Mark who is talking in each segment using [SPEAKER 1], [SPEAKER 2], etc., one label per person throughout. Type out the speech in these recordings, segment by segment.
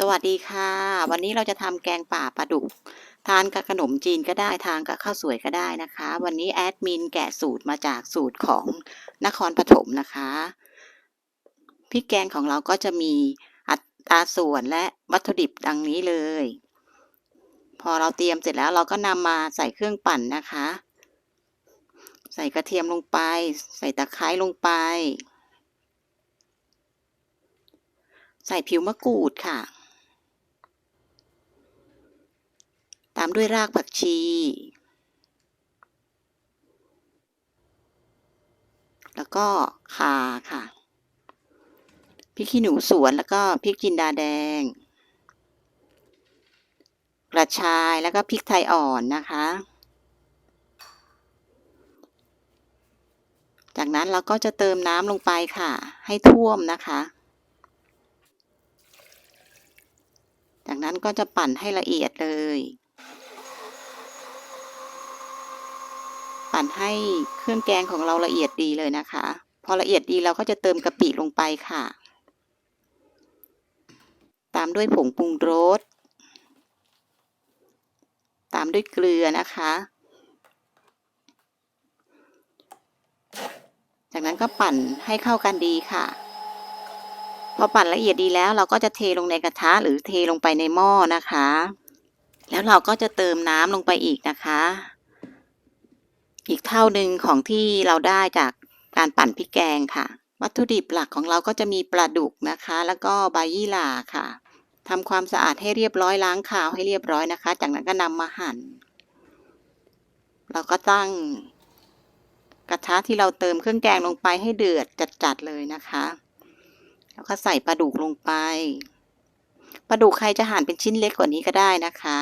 [SPEAKER 1] สวัสดีค่ะ วันนี้เราจะทำแกงป่าปลาดุก ทานกับขนมจีนก็ได้ทานกับข้าวสวยก็ได้นะคะ วันนี้แอดมินแกะสูตรมาจากสูตรของนครปฐมนะคะพริกแกงของเราก็จะมีอัตราส่วนและวัตถุดิบดังนี้เลย พอเราเตรียมเสร็จแล้วเราก็นำมาใส่เครื่องปั่นนะคะ ใส่กระเทียมลงไป ใส่ตะไคร้ลงไป ใส่ผิวมะกรูดค่ะามด้วยรากผักชี แล้วก็ข่าค่ะ พริกขี้หนูสวนแล้วก็พริกจินดาแดง กระชายแล้วก็พริกไทยอ่อนนะคะ จากนั้นเราก็จะเติมน้ำลงไปค่ะ ให้ท่วมนะคะจากนั้นก็จะปั่นให้ละเอียดเลย ปั่นให้เครื่องแกงของเราละเอียดดีเลยนะคะ พอละเอียดดีเราก็จะเติมกะปิลงไปค่ะ ตามด้วยผงปรุงรส ตามด้วยเกลือนะคะ จากนั้นก็ปั่นให้เข้ากันดีค่ะ พอปั่นละเอียดดีแล้วเราก็จะเทลงในกระทะหรือเทลงไปในหม้อนะคะ แล้วเราก็จะเติมน้ำลงไปอีกนะคะ อีกเท่าหนึ่งของที่เราได้จากการปั่นพริกแกงค่ะ วัตถุดิบหลักของเราก็จะมีปลาดุกนะคะ แล้วก็ใบยี่หร่าค่ะทำความสะอาดให้เรียบร้อยล้างขาวให้เรียบร้อยนะคะ จากนั้นก็นำมาหั่น เราก็ตั้งกระทะที่เราเติมเครื่องแกงลงไปให้เดือดจัดๆเลยนะคะ แล้วก็ใส่ปลาดุกลงไปปลาดุกใครจะหั่นเป็นชิ้นเล็กกว่านี้ก็ได้นะคะ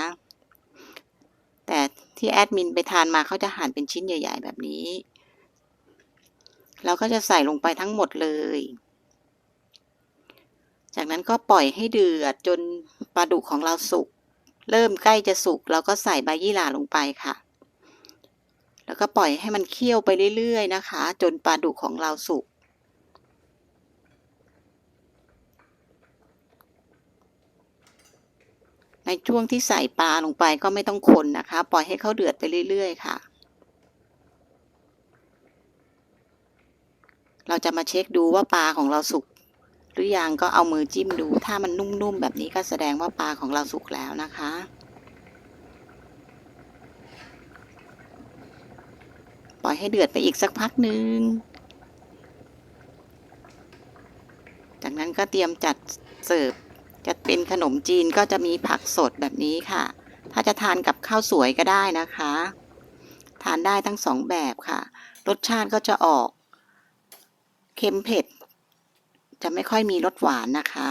[SPEAKER 1] แต่ที่แอดมินไปทานมาเขาจะหั่นเป็นชิ้นใหญ่ ๆ แบบนี้ เราก็จะใส่ลงไปทั้งหมดเลย จากนั้นก็ปล่อยให้เดือดจนปลาดุกของเราสุก เริ่มใกล้จะสุกเราก็ใส่ใบยี่หร่าลงไปค่ะ แล้วก็ปล่อยให้มันเคี่ยวไปเรื่อยๆนะคะ จนปลาดุกของเราสุก ใน ช่วงที่ใส่ปลาลงไปก็ไม่ต้องคนนะคะ ปล่อยให้เขาเดือดไปเรื่อย ๆ ค่ะ เราจะมาเช็คดูว่าปลาของเราสุกหรือยังก็เอามือจิ้มดู ถ้ามันนุ่มๆแบบนี้ก็แสดงว่าปลาของเราสุกแล้วนะคะ ปล่อยให้เดือดไปอีกสักพักหนึ่งจากนั้นก็เตรียมจัดเสิร์ฟ จะเป็นขนมจีนก็จะมีผักสดแบบนี้ค่ะ ถ้าจะทานกับข้าวสวยก็ได้นะคะ ทานได้ทั้งสองแบบค่ะ รสชาติก็จะออก เค็มเผ็ด จะไม่ค่อยมีรสหวานนะคะ